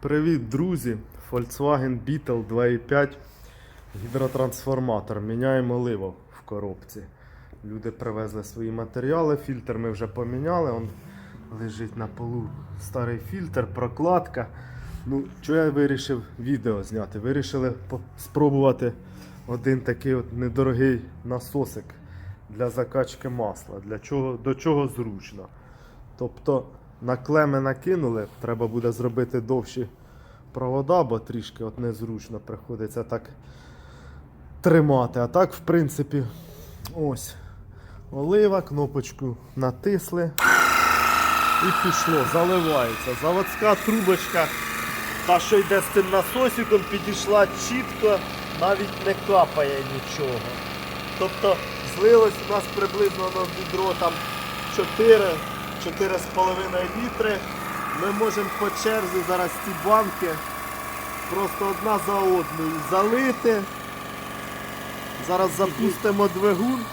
Привіт, друзі! Volkswagen Beetle 2.5 гідротрансформатор. Міняємо ливо в коробці. Люди привезли свої матеріали, фільтр ми вже поміняли. Он лежить на полу старий фільтр, прокладка. Ну, що я вирішив відео зняти? Вирішили спробувати один такий от недорогий насосик для закачки масла. Для чого, до чого зручно. Тобто на клеми накинули, треба буде зробити довші провода, бо трішки от незручно приходиться так тримати. А так, в принципі, ось олива, кнопочку натисли і пішло, заливається. Заводська трубочка, та що йде з цим насосиком, підійшла чітко, навіть не капає нічого. Тобто злилось у нас приблизно на відро там 4, 4,5 літри. Ми можемо по черзі зараз ці банки просто одна за одною залити. Зараз запустимо двигун.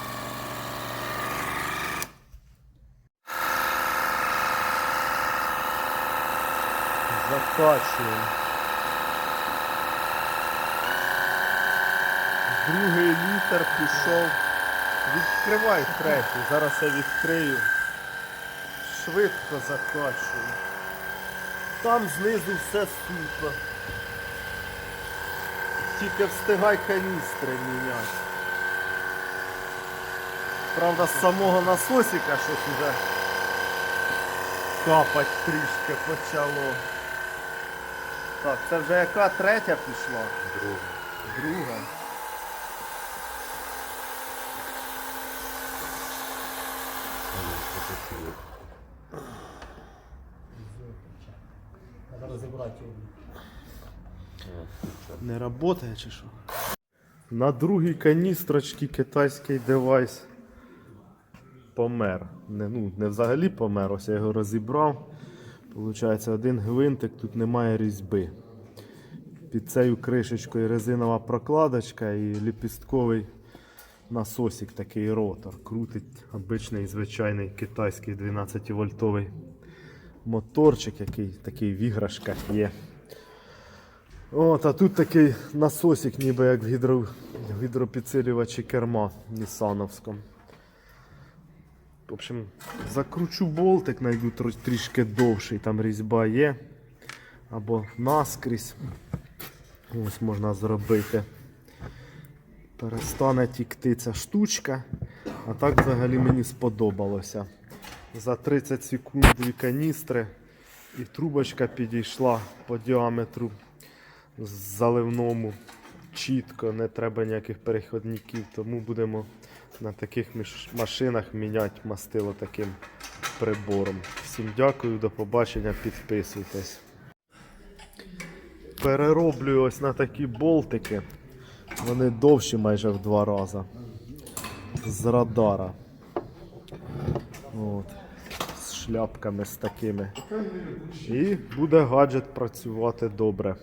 Закачуємо. Другий літр пішов. Відкривай третій. Зараз я відкрию. Швидко закачую. Там знизу все супер. Тільки встигай каністри міняти. Правда, з самого насосика щось уже капать трішки почало. Так, це вже яка третя пішла? Друга. Друга. Треба розібрати його. Не працює чи що? На другій каністрочці китайський девайс помер. Не, ну, не взагалі помер, ось я його розібрав. Получається, один гвинтик, тут немає різьби. Під цією кришечкою резинова прокладочка і ліпістковий насосик, такий ротор. Крутить обичний звичайний китайський 12 вольтовий моторчик, який такий в іграшках є. От, а тут такий насосик, ніби як в гідро, гідропідсилювачі керма Нісановському. В общем, закручу болтик, знайду тро- трішки довший, там різьба є. Або наскрізь. Ось можна зробити. Перестане тікти ця штучка. А так взагалі мені сподобалося. За 30 секунд дві каністри і трубочка підійшла по діаметру заливному чітко, не треба ніяких переходників, тому будемо на таких машинах міняти мастило таким прибором. Всім дякую, до побачення, підписуйтесь. Перероблю ось на такі болтики. Вони довші майже в два рази. З радара. От. З шляпками з такими. І буде гаджет працювати добре.